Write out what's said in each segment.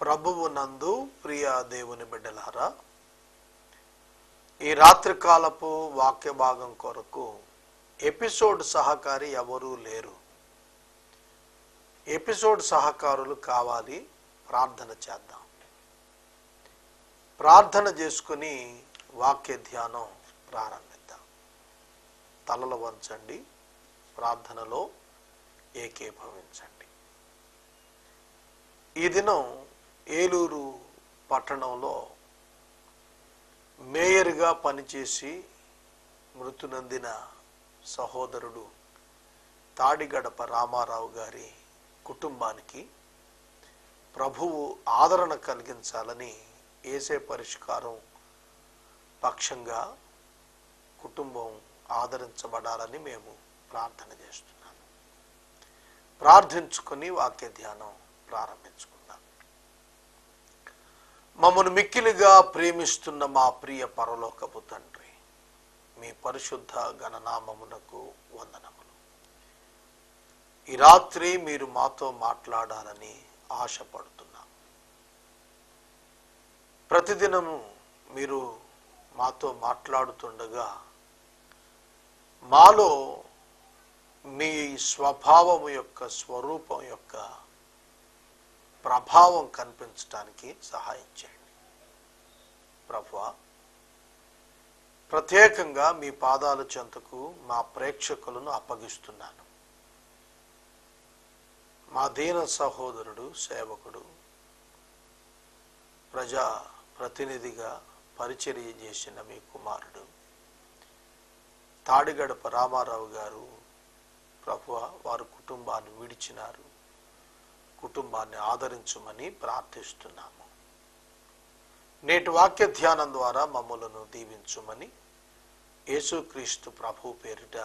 ప్రభువు నందు ప్రియా దేవుని బిడ్డలారా ఈ రాత్రికాలపు వాక్య భాగం కొరకు ఎపిసోడ్ సహకారి ఎవరూ లేరు. ఎపిసోడ్ సహకారులు కావాలి ప్రార్థన చేద్దాం. ప్రార్థన చేసుకుని వాక్య ధ్యానం ప్రారంభిద్దాం. తలలు వంచండి ప్రార్థనలో ఏకీభవించండి. ఈ దినం ఏలూరు పట్టణంలో మేయర్గా పనిచేసి మృతునందిన సహోదరుడు తాడిగడప రామారావు గారి కుటుంబానికి ప్రభువు ఆదరణ కలిగించాలని ఏసే పరిష్కారం పక్షంగా కుటుంబం ఆదరించబడాలని మేము ప్రార్థన చేస్తున్నాము. ప్రార్థించుకొని వాక్య ధ్యానం ప్రారంభించుకున్నాం మమ్మను మిక్కిలిగా ప్రేమిస్తున్న మా ప్రియ పరలోకపు తండ్రి మీ పరిశుద్ధ గణనామమునకు వందనములు. ఈ రాత్రి మీరు మాతో మాట్లాడాలని ఆశపడుతున్నాం. ప్రతిదినము మీరు మాతో మాట్లాడుతుండగా మాలో మీ స్వభావము యొక్క స్వరూపం యొక్క ప్రభావం కనిపించడానికి సహాయం చేయండి. ప్రభా ప్రత్యేకంగా మీ పాదాల చెంతకు మా ప్రేక్షకులను అప్పగిస్తున్నాను. మా దీన సహోదరుడు సేవకుడు ప్రజా ప్రతినిధిగా పరిచర్య చేసిన మీ కుమారుడు తాడిగడప రామారావు గారు ప్రభువ వారు కుటుంబాన్ని విడిచినారు. కుటుంబాన్ని ఆదరించుమని ప్రార్థిస్తున్నాము. నేటి వాక్య ధ్యానం ద్వారా మమ్మలను దీవించుమని యేసుక్రీస్తు ప్రభు పేరిట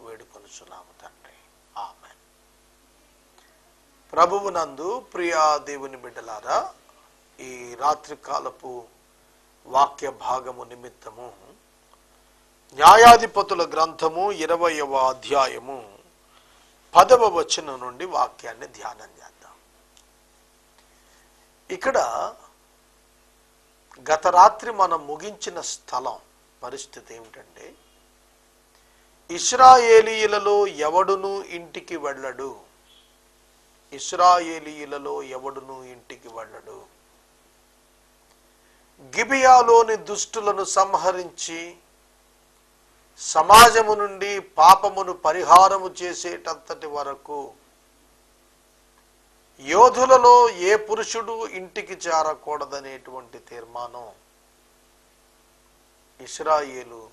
వేడుకొనుచున్నాము తండ్రి. ఆమె ప్రభువు నందు ప్రియా దేవుని బిడ్డలారా ఈ రాత్రికాలపు వాక్య భాగము నిమిత్తము న్యాయాధిపతుల గ్రంథము ఇరవయవ అధ్యాయము పదవ వచనం నుండి వాక్యాన్ని ధ్యానం చేద్దాం. ఇక్కడ గత రాత్రి మనం ముగించిన స్థలం పరిస్థితి ఏమిటంటే ఇస్రాయేలీయులలో ఎవడును ఇంటికి వెళ్ళడు. ఇస్రాయేలీయులలో ఎవడును ఇంటికి వెళ్ళడు. గిబియాలోని దుష్టులను సంహరించి సమాజము నుండి పాపమును పరిహారము చేసేటంతటి వరకు యోధులలో ఏ పురుషుడు ఇంటికి చేరకూడదనేటువంటి తీర్మానం ఇస్రాయేలు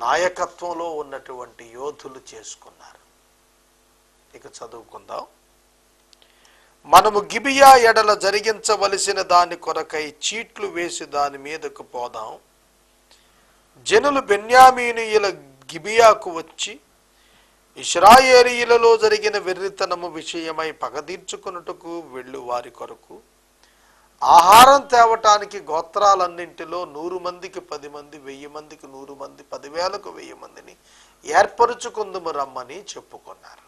నాయకత్వంలో ఉన్నటువంటి యోధులు చేసుకున్నారు. ఇక చదువుకుందాం. మనము గిబియా ఎడల జరిగించవలసిన దాని కొరకై చీట్లు వేసి దాని మీదకు పోదాం. జనులు బెన్యామీనీయుల గిబియాకు వచ్చి ఇస్రాయేలీయులలో జరిగిన వెర్రితనము విషయమై పగదీర్చుకున్నట్టుకు వెళ్ళు వారి కొరకు. ఆహారం తేవటానికి గోత్రాలన్నింటిలో నూరు మందికి పది మంది వెయ్యి మందికి నూరు మంది పదివేలకు వెయ్యి మందిని ఏర్పరుచుకుందుము రమ్మని చెప్పుకున్నారు.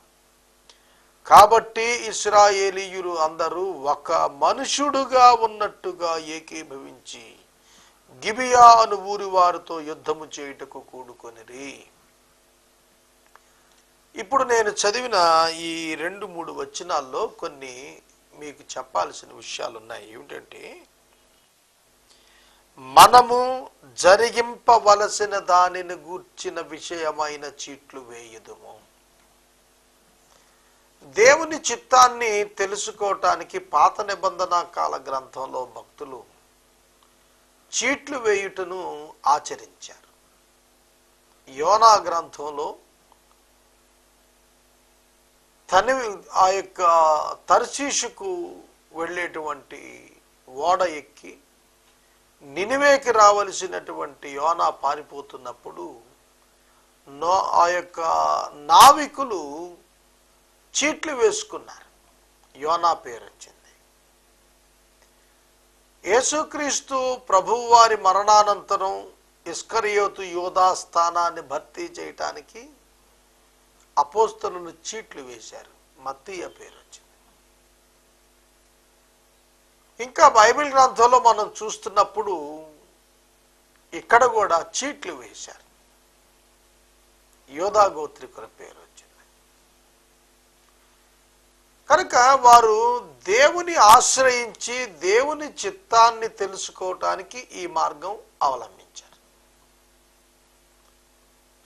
కాబట్టి ఇస్రాయేలీయులు అందరూ ఒక మనుషుడుగా ఉన్నట్టుగా ఏకీభవించి గిబియా అను ఊరి వారితో యుద్ధము చేయుటకు కూడుకొనిరి. ఇప్పుడు నేను చదివిన ఈ రెండు మూడు వచనాల్లో కొన్ని మీకు చెప్పాల్సిన విషయాలు ఉన్నాయి ఏమిటంటే మనము జరిగింపవలసిన దానిని గూర్చిన విషయమైన చీట్లు వేయుదుము. దేవుని చిత్తాన్ని తెలుసుకోవటానికి పాత నిబంధన కాల గ్రంథంలో భక్తులు చీట్లు వేయుటను ఆచరించారు. యోనా గ్రంథంలో తని ఆ యొక్క తర్శీషుకు వెళ్ళేటువంటి ఓడ ఎక్కి నినివేకి రావలసినటువంటి యోనా పారిపోతున్నప్పుడు నో ఆ యొక్క నావికులు చీట్లు వేసుకున్నారు. యోనా పేరు వచ్చింది యేసుక్రీస్తు ప్రభువారి మరణానంతరం ఇస్కరియోతు యోధా స్థానాన్ని భర్తీ చేయటానికి అపోస్తలను చీట్లు వేశారు. మత్తీయ పేరు వచ్చింది. ఇంకా బైబిల్ గ్రంథంలో మనం చూస్తున్నప్పుడు ఇక్కడ కూడా చీట్లు వేశారు. యోధా గోత్రికుల పేరు వచ్చింది. కనుక వారు దేవుని ఆశ్రయించి దేవుని చిత్తాన్ని తెలుసుకోవటానికి ఈ మార్గం అవలంబించారు.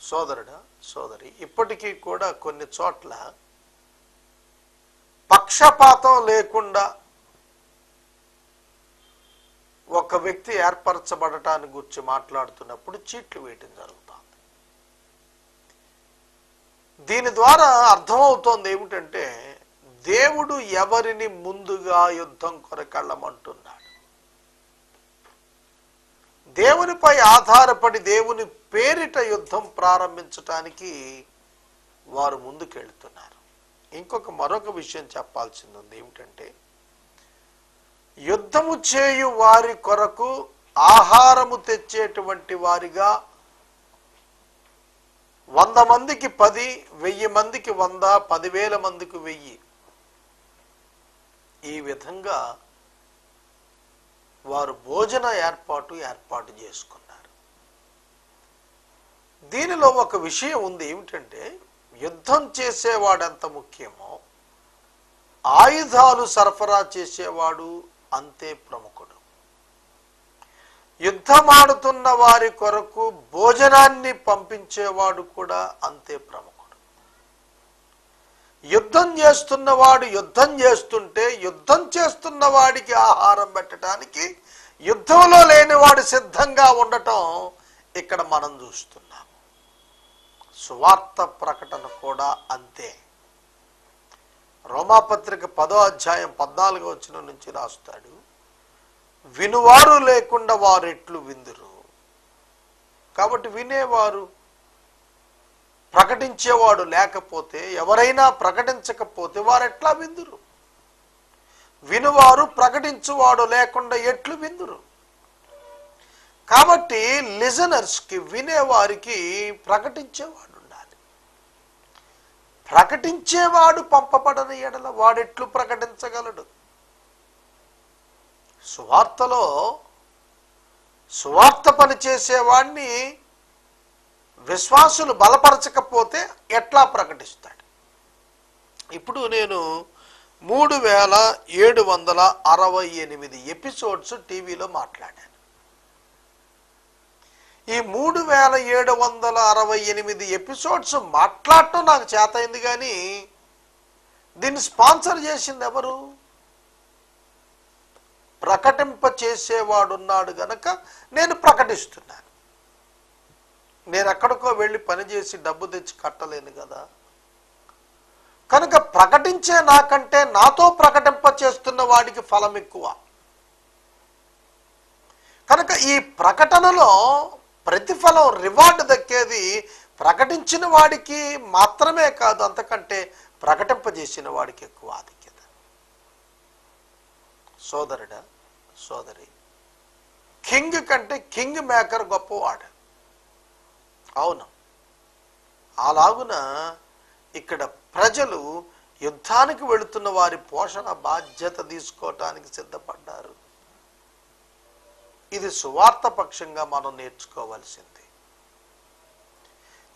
సోదరుడా సోదరి ఇప్పటికీ కూడా కొన్ని చోట్ల పక్షపాతం లేకుండా ఒక వ్యక్తి ఏర్పరచబడటాన్ని గురించి మాట్లాడుతున్నప్పుడు చీట్లు వేయటం జరుగుతుంది. దీని ద్వారా అర్థమవుతోంది ఏమిటంటే దేవుడు ఎవరిని ముందుగా యుద్ధం కొరకెళ్ళమంటున్నాడు. దేవునిపై ఆధారపడి దేవుని పేరిట యుద్ధం ప్రారంభించటానికి వారు ముందుకెళ్తున్నారు. ఇంకొక మరొక విషయం చెప్పాల్సింది ఉంది ఏమిటంటే యుద్ధము చేయు వారి కొరకు ఆహారము తెచ్చేటువంటి వారిగా వంద మందికి పది వెయ్యి మందికి వంద పదివేల మందికి వెయ్యి. ఈ విధంగా వారు భోజన ఏర్పాటు ఏర్పాటు చేసుకున్నారు. దీనిలో ఒక విషయం ఉంది ఏమిటంటే యుద్ధం చేసేవాడు ఎంత ముఖ్యమో ఆయుధాలు సరఫరా చేసేవాడు అంతే ప్రముఖుడు. యుద్ధమాడుతున్న వారి కొరకు భోజనాన్ని పంపించేవాడు కూడా అంతే ప్రముఖుడు. యుద్ధం చేస్తున్నవాడు యుద్ధం చేస్తుంటే యుద్ధం చేస్తున్న వాడికి ఆహారం పెట్టడానికి యుద్ధంలో లేనివాడు సిద్ధంగా ఉండటం ఇక్కడ మనం చూస్తున్నాం. సువార్త ప్రకటన కూడా అంతే. రోమాపత్రిక పదో అధ్యాయం పద్నాలుగో వచ్చిన నుంచి రాస్తాడు వినువారు లేకుండా వారెట్లు విందురు. కాబట్టి వినేవారు ప్రకటించేవాడు లేకపోతే ఎవరైనా ప్రకటించకపోతే వారు ఎట్లా విందురు? వినువారు ప్రకటించువాడు లేకుండా ఎట్లు విందురు? కాబట్టి లిజనర్స్కి వినేవారికి ప్రకటించేవాడు ప్రకటించేవాడు పంపబడని ఎడల వాడెట్లు ప్రకటించగలడు. సువార్తలో సువార్త పని చేసేవాడిని విశ్వాసులు బలపరచకపోతే ఎట్లా ప్రకటిస్తాడు? ఇప్పుడు నేను మూడు వేల ఏడు వందల అరవై ఎనిమిది ఎపిసోడ్స్ టీవీలో మాట్లాడాను. ఈ మూడు వేల ఏడు వందల అరవై ఎనిమిది ఎపిసోడ్స్ మాట్లాడటం నాకు చేతయింది కానీ దీన్ని స్పాన్సర్ చేసింది ఎవరు? ప్రకటింప చేసేవాడున్నాడు గనక నేను ప్రకటిస్తున్నాను. నేను ఎక్కడికో వెళ్ళి పనిచేసి డబ్బు తెచ్చి కట్టలేను కదా. కనుక ప్రకటించే నాకంటే నాతో ప్రకటింప చేస్తున్న వాడికి ఫలం ఎక్కువ. కనుక ఈ ప్రకటనలో ప్రతిఫలం రివార్డు దక్కేది ప్రకటించిన వాడికి మాత్రమే కాదు అంతకంటే ప్రకటింపజేసిన వాడికి ఎక్కువ ఆధిక్యత. సోదరుడా సోదరి కింగ్ కంటే కింగ్ మేకర్ గొప్పవాడు. అవును. అలాగున ఇక్కడ ప్రజలు యుద్ధానికి వెళుతున్న వారి పోషణ బాధ్యత తీసుకోవటానికి సిద్ధపడ్డారు. ఇది సువార్త పక్షంగా మనం నేర్చుకోవాల్సింది.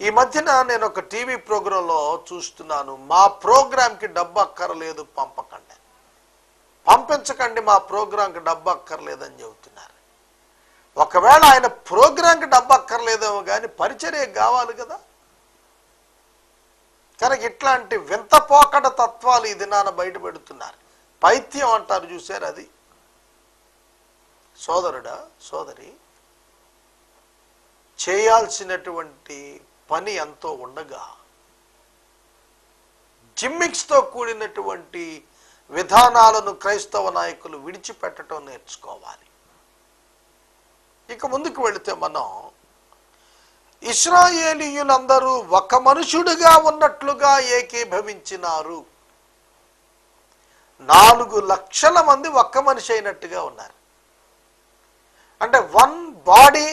ఈ మధ్యన నేను ఒక టీవీ ప్రోగ్రాంలో చూస్తున్నాను. మా ప్రోగ్రాంకి డబ్బు అక్కర్లేదు పంపకండి. పంపించకండి మా ప్రోగ్రాంకి డబ్బు అక్కర్లేదని చెబుతున్నారు. ఒకవేళ ఆయన ప్రోగ్రాంకి డబ్బు అక్కర్లేదేమో కానీ పరిచర్య కావాలి కదా. కనుక ఇట్లాంటి వింత పోకడ తత్వాలు ఈ దినాన బయటపెడుతున్నారు పైత్యం అంటారు చూశారు అది. సోదరుడా సోదరి చేయాల్సినటువంటి పని ఎంతో ఉండగా జిమ్మిక్స్తో కూడినటువంటి విధానాలను క్రైస్తవ నాయకులు విడిచిపెట్టడం నేర్చుకోవాలి. ఇక ముందుకు వెళితే మనం ఇస్రాయేలీయులందరూ ఒక మనుషుడుగా ఉన్నట్లుగా ఏకీభవించినారు. నాలుగు లక్షల మంది ఒక్క మనిషి అయినట్టుగా ఉన్నారు. అంటే one body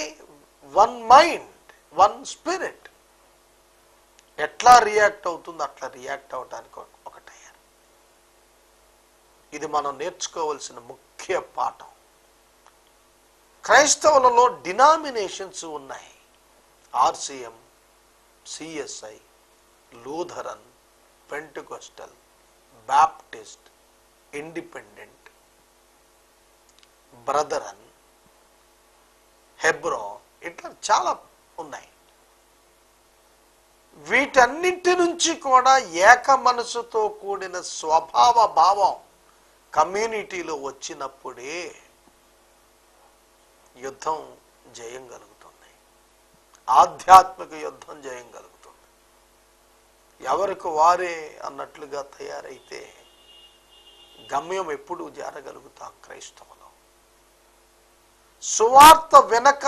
one mind one spirit. ఎట్లా రియాక్ట్ అవుతుందో అట్లా రియాక్ట్ అవడానికి ఒకటయ్యారు ఇది మనం నేర్చుకోవలసిన ముఖ్య పాఠం. క్రైస్తవులలో డినామినేషన్స్ ఉన్నాయి. RCM CSI Lutheran Pentecostal Baptist independent Brethren హెబ్రో ఇట్లా చాలా ఉన్నాయి. వీటన్నింటి నుంచి కూడా ఏక మనసుతో కూడిన స్వభావ భావం కమ్యూనిటీలో వచ్చినప్పుడే యుద్ధం జయం కలుగుతుంది. ఆధ్యాత్మిక యుద్ధం జయం కలుగుతుంది. ఎవరికి వారే అన్నట్లుగా తయారైతే గమ్యం ఎప్పుడు చేరగలుగుతాం క్రైస్తవులు. సువార్త వెనక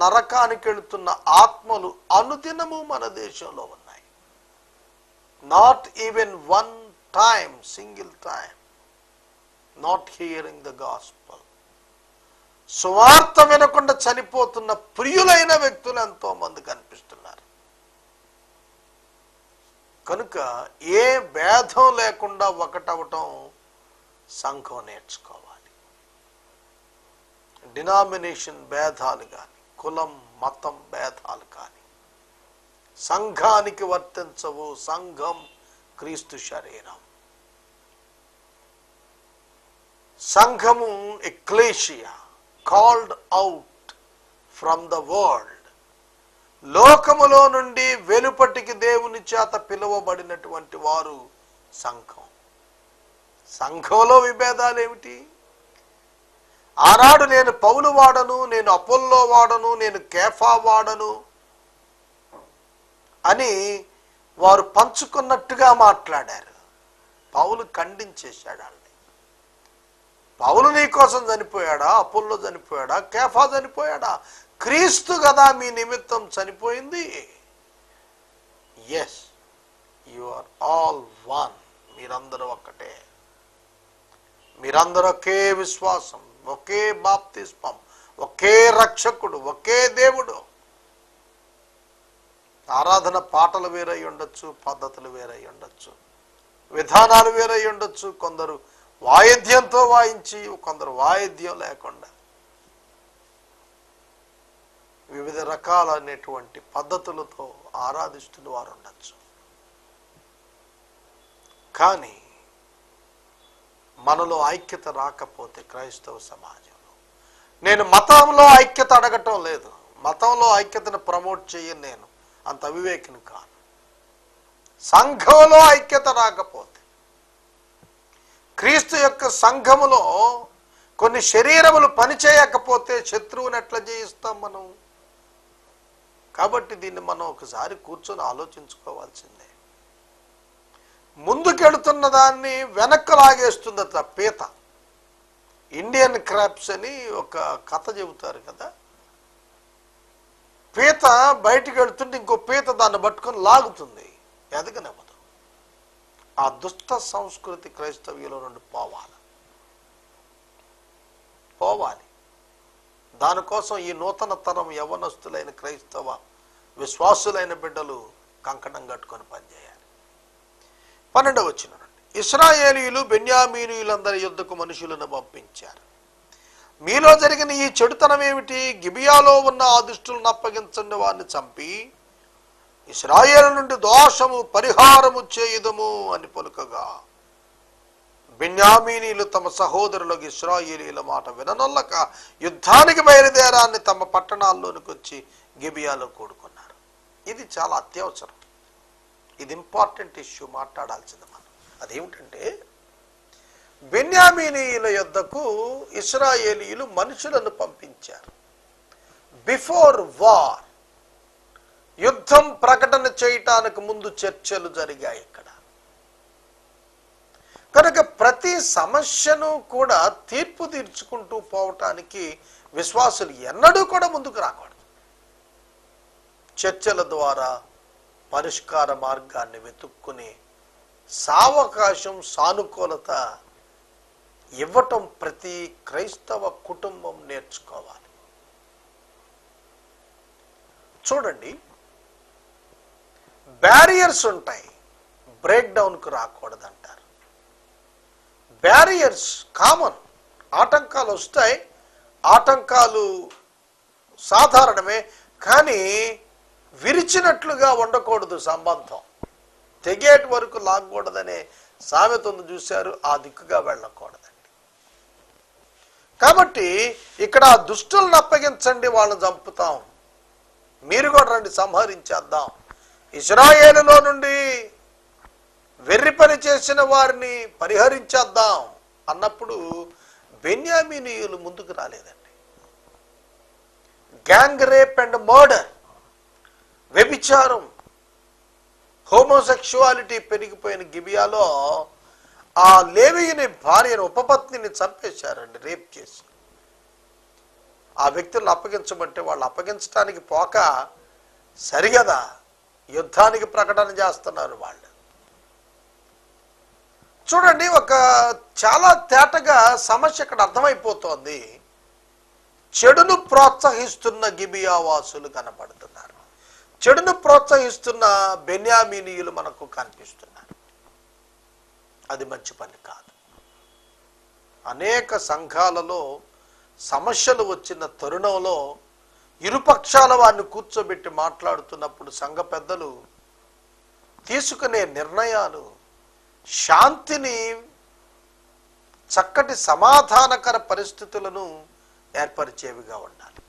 నరకానికి వెళుతున్న ఆత్మలు అనుదినము మన దేశంలో ఉన్నాయి. Not even one time single time not hearing the gospel సువార్త వినకుండా చనిపోతున్న ప్రియులైన వ్యక్తులు ఎంతో మంది కనిపిస్తున్నారు. కనుక ఏ భేదం లేకుండా ఒకటవటం సంఘం నేర్చుకోవాలి. డినామినేషన్ భేదాలు కానీ కులం మతం భేదాలు కానీ సంఘానికి వర్తించవు సంఘం క్రీస్తు శరీరం. సంఘము ecclesia called out from the world లోకములో నుండి వెలుపటికి దేవుని చేత పిలువబడినటువంటి వారు సంఘం. సంఘంలో విభేదాలు ఏమిటి ఆనాడు నేను పౌలు వాడను నేను అపోల్లో వాడను నేను కేఫా వాడను అని వారు పంచుకున్నట్టుగా మాట్లాడారు. పౌలు ఖండించేశాడు వాళ్ళని. పౌలు నీ కోసం చనిపోయాడా? అపోల్లో చనిపోయాడా? కేఫా చనిపోయాడా? క్రీస్తు కదా మీ నిమిత్తం చనిపోయింది. Yes you are all one మీరందరూ ఒక్కటే. మీరందరూ ఒకే విశ్వాసం. ఒకే బాప్తిస్మం ఒకే రక్షకుడు ఒకే దేవుడు. ఆరాధన పాటలు వేరై ఉండొచ్చు పద్ధతులు వేరై ఉండొచ్చు. విధానాలు వేరై ఉండొచ్చు. కొందరు వాయిద్యంతో వాయించి కొందరు వాయిద్యం లేకుండా. వివిధ రకాలైనటువంటి పద్ధతులతో ఆరాధిస్తున్న వారు ఉండొచ్చు. కానీ మనలో ఐక్యత రాకపోతే క్రైస్తవ సమాజంలో. నేను మతంలో ఐక్యత అడగటం లేదు. మతంలో ఐక్యతను ప్రమోట్ చేయను నేను. అంత అవివేకిని కాను సంఘంలో ఐక్యత రాకపోతే క్రీస్తు యొక్క సంఘములో కొన్ని శరీరములు పనిచేయకపోతే శత్రువుని ఎట్లా జయిస్తాం మనం? కాబట్టి దీన్ని మనం ఒకసారి కూర్చొని ఆలోచించుకోవాల్సిందే. ముందుకెడుతున్న దాన్ని వెనక్కు లాగేస్తుంది పీత. ఇండియన్ క్రాప్స్ అని ఒక కథ చెబుతారు కదా. పీత బయటికి వెళుతుంటే ఇంకో పీత దాన్ని పట్టుకొని లాగుతుంది. ఎదగనివ్వదు. ఆ దుష్ట సంస్కృతి క్రైస్తవ్యంలో నుండి పోవాలి. పోవాలి. దానికోసం ఈ నూతన తరం యవనస్తులైన క్రైస్తవ విశ్వాసులైన బిడ్డలు కంకణం కట్టుకొని పనిచేయాలి. పన్నెండవ వచ్చిన ఇస్రాయేలీయులు బెన్యామీనీయులందరి యుద్ధకు మనుషులను పంపించారు. మీలో జరిగిన ఈ చెడుతనం ఏమిటి? గిబియాలో ఉన్న ఆ దుష్టులను అప్పగించండి వారిని చంపి ఇస్రాయేల్ నుండి దోషము పరిహారము చేయుదము అని పలుకగా బెన్యామీనీలు తమ సహోదరులకు ఇస్రాయేలీల మాట విననొల్లక యుద్ధానికి బయలుదేరాన్ని తమ పట్టణాల్లోనికి వచ్చి గిబియాలో కూడుకున్నారు. ఇది చాలా అత్యవసరం. ఇది ఇంపార్టెంట్ ఇష్యూ మాట్లాడాల్సింది మనం. అదేమిటంటే బెన్యామీనీయుల యొద్దకు ఇస్రాయేలీయులు మనుషులను పంపించారు. బిఫోర్ వార్ యుద్ధం ప్రకటన చేయటానికి ముందు చర్చలు జరిగాయి ఇక్కడ. కనుక ప్రతి సమస్యను కూడా తీర్పు తీర్చుకుంటూ పోవటానికి విశ్వాసులు ఎన్నడూ కూడా ముందుకు రాకూడదు. చర్చల ద్వారా పరిష్కార మార్గాన్ని వెతుక్కుని సావకాశం సానుకూలత ఇవ్వటం ప్రతి క్రైస్తవ కుటుంబం నేర్చుకోవాలి. చూడండి బ్యారియర్స్ ఉంటాయి. బ్రేక్ డౌన్కు రాకూడదంటారు. బ్యారియర్స్ కామన్ ఆటంకాలు వస్తాయి. ఆటంకాలు సాధారణమే. కానీ విరిచినట్లుగా ఉండకూడదు సంబంధం. తెగేటి వరకు లాగకూడదనే సామెతను చూశారు ఆ దిక్కుగా వెళ్ళకూడదండి. కాబట్టి ఇక్కడ ఆ దుష్టులను అప్పగించండి వాళ్ళని చంపుతాం. మీరు కూడా రండి సంహరించేద్దాం. ఇస్రాయేలులో నుండి వెర్రి పని చేసిన వారిని పరిహరించేద్దాం అన్నప్పుడు బెన్యామినీయులు ముందుకు రాలేదండి. గ్యాంగ్ రేప్ అండ్ మర్డర్ వ్యభిచారం. హోమోసెక్షువాలిటీ పెరిగిపోయిన గిబియాలో ఆ లేవిని భార్యను ఉపపత్నిని చంపేశారండి రేప్ చేసి ఆ వ్యక్తులను అప్పగించమంటే వాళ్ళు అప్పగించడానికి పోక సరిగదా యుద్ధానికి ప్రకటన చేస్తున్నారు వాళ్ళు. చూడండి ఒక చాలా తేటగా సమస్య ఇక్కడ అర్థమైపోతోంది. చెడును ప్రోత్సహిస్తున్న గిబియా వాసులు కనపడుతున్నారు చెడును ప్రోత్సహిస్తున్న బెన్యామీనీయులు మనకు కనిపిస్తున్నారు. అది మంచి పని కాదు. అనేక సంఘాలలో సమస్యలు వచ్చిన తరుణంలో ఇరుపక్షాల వారిని కూర్చోబెట్టి మాట్లాడుతున్నప్పుడు సంఘ పెద్దలు తీసుకునే నిర్ణయాలు శాంతిని చక్కటి సమాధానకర పరిస్థితులను ఏర్పరిచేవిగా ఉండాలి.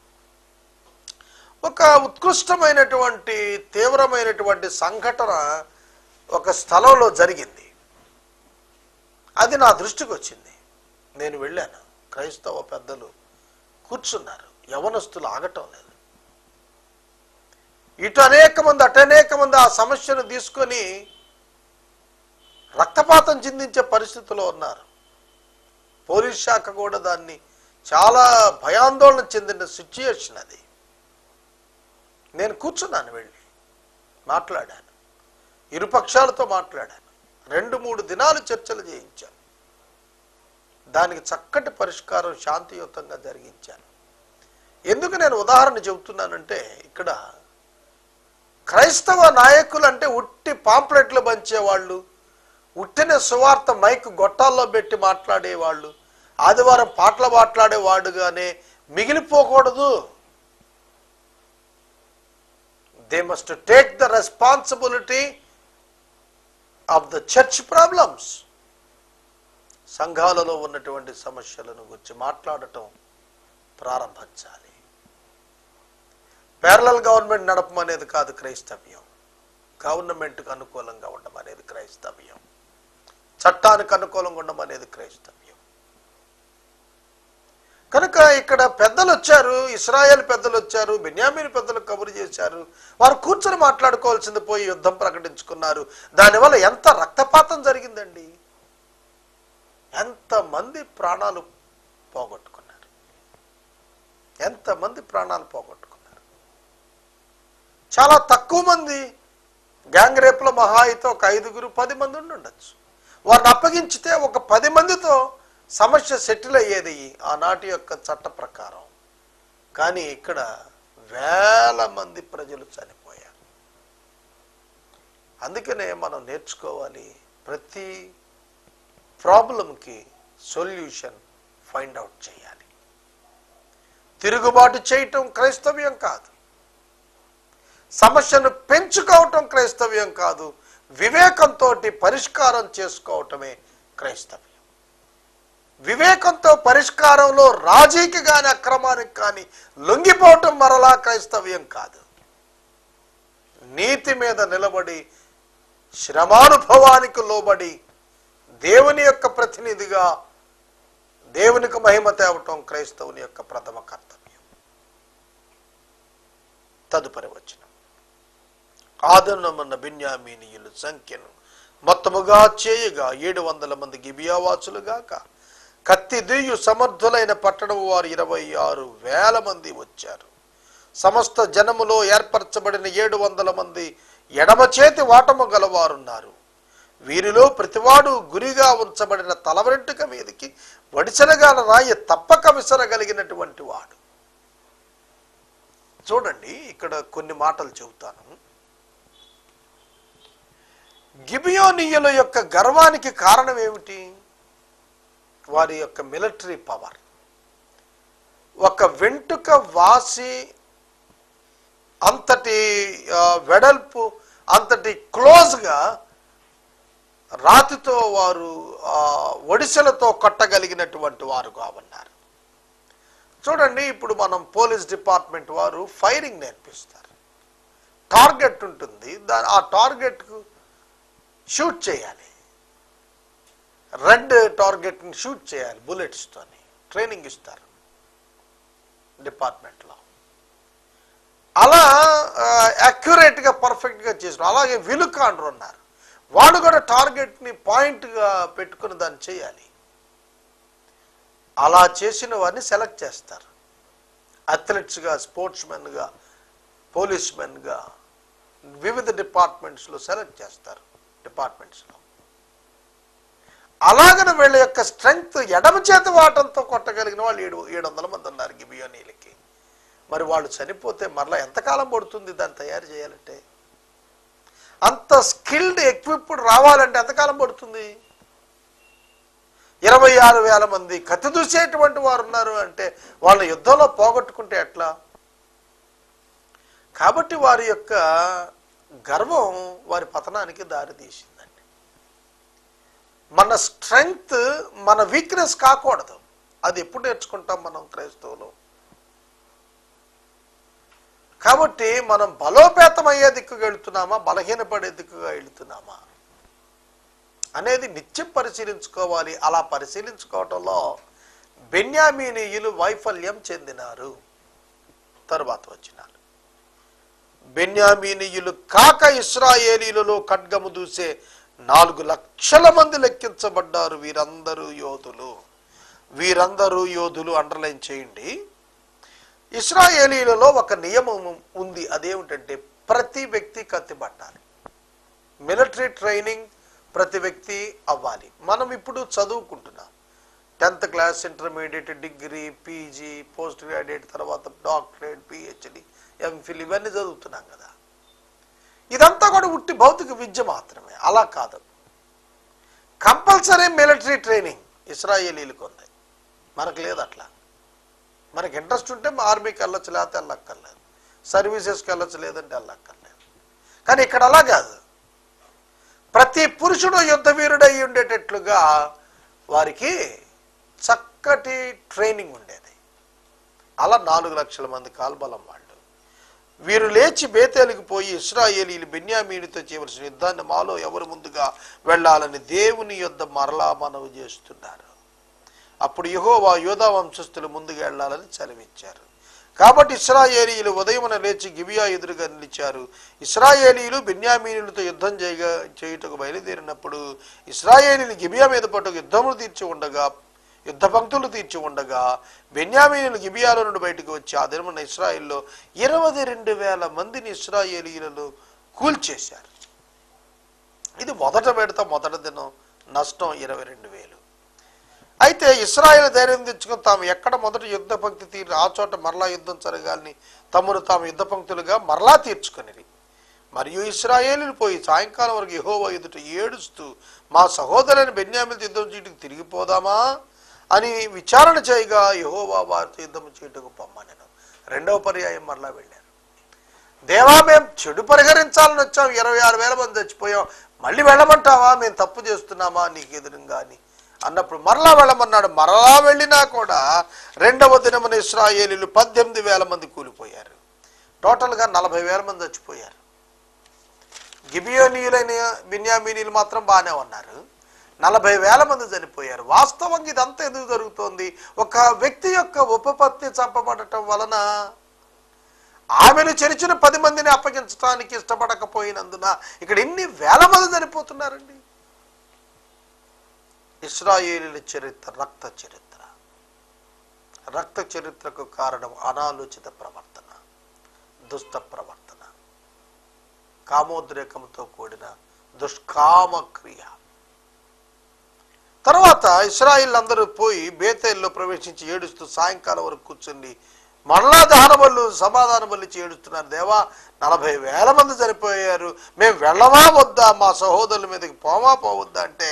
ఒక ఉత్కృష్టమైనటువంటి తీవ్రమైనటువంటి సంఘటన ఒక స్థలంలో జరిగింది. అది నా దృష్టికి వచ్చింది. నేను వెళ్ళాను. క్రైస్తవ పెద్దలు కూర్చున్నారు. యవనస్తులు ఆగటం లేదు. ఇటు అనేక మంది అటు అనేక మంది ఆ సమస్యను తీసుకొని రక్తపాతం చిందించే పరిస్థితిలో ఉన్నారు. పోలీస్ శాఖ కూడా దాన్ని చాలా భయాందోళన చెందిన సిచ్యుయేషన్ అది. నేను కూర్చున్నాను వెళ్ళి. మాట్లాడాను. ఇరుపక్షాలతో మాట్లాడాను. రెండు మూడు దినాలు చర్చలు చేయించాను. దానికి చక్కటి పరిష్కారం శాంతియుతంగా జరిగించాను. ఎందుకు నేను ఉదాహరణ చెబుతున్నానంటే ఇక్కడ క్రైస్తవ నాయకులు అంటే ఉట్టి పాంప్లెట్లు పంచేవాళ్ళు ఉట్టిన సువార్త మైక్ గొట్టాల్లో పెట్టి మాట్లాడేవాళ్ళు ఆదివారం పాటలు మాట్లాడేవాడుగానే మిగిలిపోకూడదు. They must take the responsibility of the church problems సంఘాలలో ఉన్నటువంటి సమస్యలను గురించి మాట్లాడటం ప్రారంభించాలి. పేరలల్ గవర్నమెంట్ నడపం అనేది కాదు క్రైస్తవ్యం. గవర్నమెంట్కి అనుకూలంగా ఉండడం అనేది క్రైస్తవ్యం. చట్టానికి అనుకూలంగా ఉండడం అనేది క్రైస్తవ్యం. కనుక ఇక్కడ పెద్దలు వచ్చారు ఇస్రాయేల్ పెద్దలు వచ్చారు బెన్యామీన్ పెద్దలు కబురు చేశారు. వారు కూర్చొని మాట్లాడుకోవాల్సింది పోయి యుద్ధం ప్రకటించుకున్నారు. దానివల్ల ఎంత రక్తపాతం జరిగిందండి? ఎంతమంది ప్రాణాలు పోగొట్టుకున్నారు? ఎంతమంది ప్రాణాలు పోగొట్టుకున్నారు? చాలా తక్కువ మంది గ్యాంగ్ రేపుల మహా అయితే ఒక ఐదుగురు పది మంది ఉండి ఉండొచ్చు వారిని అప్పగించితే ఒక పది మందితో సమస్య సెటిల్ అయ్యేది ఆనాటి యొక్క చట్ట ప్రకారం. కానీ ఇక్కడ వేల మంది ప్రజలు చనిపోయారు. అందుకనే మనం నేర్చుకోవాలి ప్రతి ప్రాబ్లంకి సొల్యూషన్ ఫైండ్ అవుట్ చేయాలి. తిరుగుబాటు చేయటం క్రైస్తవ్యం కాదు. సమస్యను పెంచుకోవటం క్రైస్తవ్యం కాదు. వివేకంతో పరిష్కారం చేసుకోవటమే క్రైస్తవ్యం. వివేకంతో పరిష్కారంలో రాజీకి కానీ అక్రమానికి కానీ లొంగిపోవటం మరలా క్రైస్తవ్యం కాదు. నీతి మీద నిలబడి శ్రమానుభవానికి లోబడి దేవుని యొక్క ప్రతినిధిగా దేవునికి మహిమ తేవటం క్రైస్తవుని యొక్క ప్రథమ కర్తవ్యం. తదుపరి వచ్చిన ఆదరణమున్న బిన్యామీనీయుల సంఖ్యను మొత్తముగా చేయగా ఏడు వందల మంది గిబియావాసులుగాక కత్తిదియు సమర్థులైన పట్టణం వారు ఇరవై ఆరు వేల మంది వచ్చారు. సమస్త జనములో ఏర్పరచబడిన ఏడు వందల మంది ఎడమ చేతి వాటము గలవారున్నారు. వీరిలో ప్రతివాడు గురిగా ఉంచబడిన తలవెంటుక మీదకి వడిసెనగాల రాయి తప్పక విసరగలిగినటువంటి వాడు. చూడండి ఇక్కడ కొన్ని మాటలు చెబుతాను. గిబియోనియుల యొక్క గర్వానికి కారణం ఏమిటి? వారి యొక్క మిలిటరీ పవర్. ఒక వెంటుక వాసి అంతటి వెడల్పు అంతటి క్లోజ్గా రాతితో వారు ఒడిసెలతో కొట్టగలిగినటువంటి వారుగా ఉన్నారు. చూడండి ఇప్పుడు మనం పోలీస్ డిపార్ట్మెంట్ వారు ఫైరింగ్ నేర్పిస్తారు. టార్గెట్ ఉంటుంది. దా ఆ టార్గెట్కు షూట్ చేయాలి. రెడ్ టార్గెట్ని షూట్ చేయాలి బుల్లెట్స్తోని. ట్రైనింగ్ ఇస్తారు. డిపార్ట్మెంట్లో. అలా యాక్యురేట్గా పర్ఫెక్ట్గా చేసిన అలాగే విలుకాండ్రు ఉన్నారు. వాడు కూడా టార్గెట్ని పాయింట్గా పెట్టుకుని దాన్ని చేయాలి. అలా చేసిన వారిని సెలెక్ట్ చేస్తారు. అథ్లెట్స్గా స్పోర్ట్స్ మెన్గా పోలీస్మెన్గా వివిధ డిపార్ట్మెంట్స్లో సెలెక్ట్ చేస్తారు. డిపార్ట్మెంట్స్లో. అలాగన వీళ్ళ యొక్క స్ట్రెంగ్త్ ఎడమ చేతి వాటంతో కొట్టగలిగిన వాళ్ళు ఏడు ఏడు వందల మంది ఉన్నారు గిబియోనీలకి. మరి వాళ్ళు చనిపోతే మరలా ఎంతకాలం పడుతుంది దాన్ని తయారు చేయాలంటే? అంత స్కిల్డ్ ఎక్విప్డ్ రావాలంటే ఎంతకాలం పడుతుంది? ఇరవై ఆరు వేల మంది కత్తి దూసేటువంటి వారు ఉన్నారు అంటే వాళ్ళ యుద్ధంలో పోగొట్టుకుంటే ఎట్లా? కాబట్టి వారి యొక్క గర్వం వారి పతనానికి దారితీసింది. మన స్ట్రెంగ్త్ మన వీక్నెస్ కాకూడదు. అది ఎప్పుడు నేర్చుకుంటాం మనం క్రైస్తవులు? కాబట్టి మనం బలోపేతం అయ్యే దిక్కుగా వెళుతున్నామా? బలహీనపడే దిక్కుగా వెళుతున్నామా? అనేది నిత్యం పరిశీలించుకోవాలి. అలా పరిశీలించుకోవటంలో బెన్యామీనీయులు వైఫల్యం చెందినారు. తరువాత వచ్చినారు. బెన్యామీనీయులు కాక ఇస్రాయేలీలలో ఖడ్గము దూసే నాలుగు లక్షల మంది లెక్కించబడ్డారు వీరందరూ యోధులు. వీరందరూ యోధులు అండర్లైన్ చేయండి. ఇస్రాయేలీలలో ఒక నియమం ఉంది అదేమిటంటే ప్రతి వ్యక్తి కత్తిబట్టాలి మిలిటరీ ట్రైనింగ్ ప్రతి వ్యక్తి అవ్వాలి. మనం ఇప్పుడు చదువుకుంటున్నాం. Tenth class intermediate degree PG post graduate తర్వాత డాక్టరేట్ పిహెచ్డి ఎంఫిల్ ఇవన్నీ చదువుతున్నాం కదా. ఇదంతా కూడా ఉట్టి భౌతిక విద్య మాత్రమే. అలా కాదు. కంపల్సరీ మిలిటరీ ట్రైనింగ్ ఇస్రాయేలీలకు ఉంది. మనకు లేదు అట్లా. మనకి ఇంట్రెస్ట్ ఉంటే మా ఆర్మీకి వెళ్ళొచ్చు లేకపోతే వెళ్ళక్కర్లేదు. సర్వీసెస్కి వెళ్ళొచ్చు లేదంటే వెళ్ళక్కర్లేదు. కానీ ఇక్కడ అలా కాదు. ప్రతి పురుషుడు యుద్ధ వీరుడై ఉండేటట్లుగా వారికి చక్కటి ట్రైనింగ్ ఉండేది. అలా నాలుగు లక్షల మంది కాల్బలం వాళ్ళు. వీరు లేచి బేతేలకు పోయి ఇస్రాయేలీలు బెన్యామీనితో చేయవలసిన యుద్ధాన్ని మాలో ఎవరు ముందుగా వెళ్ళాలని దేవుని యుద్ధ మరలా మనవి చేస్తున్నారు. అప్పుడు యహోవా యోధా వంశస్థులు ముందుగా వెళ్ళాలని చదివించారు కాబట్టి ఇస్రాయేలీలు ఉదయమున లేచి గిబియా ఎదురుగా నిలిచారు. ఇస్రాయేలీలు బెన్యామీనులతో యుద్ధం చేయగా చేయుటకు బయలుదేరినప్పుడు ఇస్రాయేలీలు గిబియా మీద పట్టుకు యుద్ధములు తీర్చి ఉండగా యుద్ధ పంక్తులు తీర్చి ఉండగా బెన్యామీనులు గిబియాలో నుండి బయటకు వచ్చి ఆ దినమున ఇస్రాయిల్లో ఇరవై రెండు వేల మందిని ఇస్రాయేలీలను కూల్చేశారు. ఇది మొదట పెడతా మొదటి దినం నష్టం ఇరవై రెండు వేలు. అయితే ఇస్రాయేల్ ధైర్యం తెచ్చుకుని తాము ఎక్కడ మొదట యుద్ధ పంక్తి తీరి ఆ చోట మరలా యుద్ధం జరగాలని తమను తాము యుద్ధ పంక్తులుగా మరలా తీర్చుకొనిరి. మరియు ఇస్రాయేలీలు పోయి సాయంకాలం వరకు యెహోవా ఎదుట ఏడుస్తూ మా సహోదరుని బెన్యామిల్ యుద్ధం చీటికి తిరిగిపోదామా? అని విచారణ చేయగా యహోవా వారితో యుద్ధం చేయటకు పొమ్మనను. రెండవ పర్యాయం మరలా వెళ్ళాను. దేవా మేము చెడు పరిహరించాలని వచ్చాం. ఇరవై ఆరు వేల మంది చచ్చిపోయాం. మళ్ళీ వెళ్ళమంటావా? మేము తప్పు చేస్తున్నామా? నీకు ఎదురుగా అని అన్నప్పుడు మరలా వెళ్ళమన్నాడు. మరలా వెళ్ళినా కూడా రెండవ దినమున ఇస్రాయేలీలు పద్దెనిమిది వేల మంది కూలిపోయారు. టోటల్గా నలభై వేల మంది చచ్చిపోయారు. గిబియోనీయులైన బిన్యామీనీలు మాత్రం బాగానే ఉన్నారు. నలభై వేల మంది చనిపోయారు. వాస్తవంగా ఇదంతా ఎందుకు జరుగుతోంది? ఒక వ్యక్తి యొక్క ఉపపత్తి చంపబడటం వలన ఆమెను చెరిచిన పది మందిని అప్పగించడానికి ఇష్టపడకపోయినందున ఇక్కడ ఎన్ని వేల మంది చనిపోతున్నారండి? ఇస్రాయేలీల చరిత్ర రక్త చరిత్ర. రక్త చరిత్రకు కారణం అనాలోచిత ప్రవర్తన దుష్ట ప్రవర్తన కామోద్రేకంతో కూడిన దుష్కామ క్రియ తర్వాత ఇస్రాయిల్ అందరూ పోయి బేతేల్లో ప్రవేశించి ఏడుస్తూ సాయంకాలం వరకు కూర్చుండి మరలా దహన బలు సమాధాన బలిచి ఏడుస్తున్నారు. దేవా నలభై వేల మంది చనిపోయారు. మేము వెళ్ళమా వద్దా మా సహోదరుల మీదకి పోమా పోవద్దా అంటే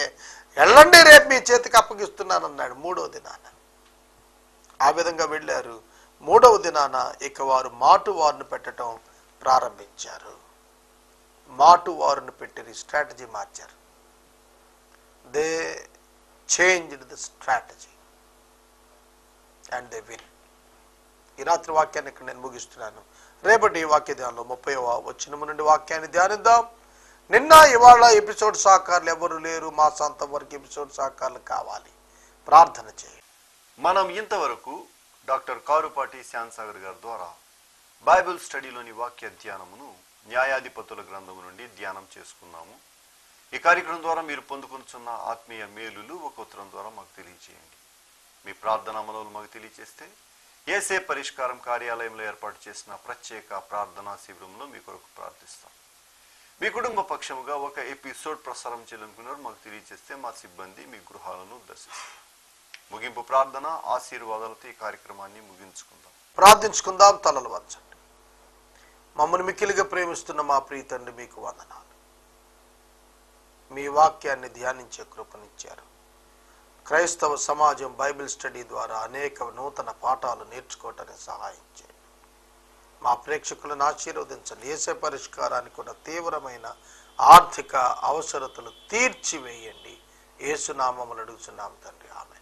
వెళ్ళండి రేపు మీ చేతికి అప్పగిస్తున్నాను అన్నాడు మూడవ దినాన. ఆ విధంగా వెళ్ళారు. మూడవ దినాన ఇక వారు మాటు వారిని పెట్టడం ప్రారంభించారు. మాటు వారిని పెట్టి స్ట్రాటజీ మార్చారు. They changed the strategy and they win ఈ రాత్రి వాక్యాన్ని ఇక్కడ నేను ముగిస్తున్నాను. రేపటి ఈ వాక్య ధ్యానంలో ముప్పై వచ్చిన నుండి వాక్యాన్ని ధ్యానిద్దాం. నిన్న ఇవాళ ఎపిసోడ్ సహకారులు ఎవరు లేరు? మా సొంతం వరకు ఎపిసోడ్ సహకారులు కావాలి. ప్రార్థన చేయండి. మనం ఇంతవరకు డాక్టర్ కారుపాటి శ్యాన్సాగర్ గారి ద్వారా బైబిల్ స్టడీలోని వాక్య ధ్యానమును న్యాయాధిపతుల గ్రంథము నుండి ధ్యానం చేసుకున్నాము. ఈ కార్యక్రమం ద్వారా మీరు పొందుకొనుచున్న ఆత్మీయ మేలులు ఒక ఉత్తరం ద్వారా మాకు తెలియజేయండి మీ ప్రార్థన మనవులు మాకు తెలియజేస్తే ఏసే పరిష్కారం కార్యాలయంలో ఏర్పాటు చేసిన ప్రత్యేక ప్రార్థనా శిబిరంలో మీ కొరకు ప్రార్థిస్తాం. మీ కుటుంబ పక్షముగా ఒక ఎపిసోడ్ ప్రసారం చేయాలనుకున్నారు మాకు తెలియజేస్తే మా సిబ్బంది మీ గృహాలను దర్శిస్తారు. ముగింపు ప్రార్థన ఆశీర్వాదాలతో ఈ కార్యక్రమాన్ని ముగించుకుందాం. ప్రార్థించుకుందాం తలలు వంచండి. మమ్మల్ని మిక్కిలిగా ప్రేమిస్తున్న మా ప్రీతండి మీకు వందనాలు. మీ వాక్యాన్ని ధ్యానించే కృపనిచ్చారు. క్రైస్తవ సమాజం బైబిల్ స్టడీ ద్వారా అనేక నూతన పాఠాలు నేర్చుకోవటానికి సహాయం చేయండి మా ప్రేక్షకులను ఆశీర్వదించండి. ఏసే పరిష్కారానికి ఉన్న తీవ్రమైన ఆర్థిక అవసరతలు తీర్చివేయండి. ఏసునామములు అడుగుతున్నాం తండ్రి. ఆమె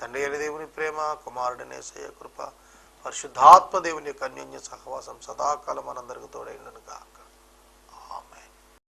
తండ్రి అయిన దేవుని ప్రేమ కుమారుడినే సయ కృప పరిశుద్ధాత్మ దేవుని యొక్క అన్యోన్య సహవాసం సదాకాలం మనందరికి తోడైండునుగా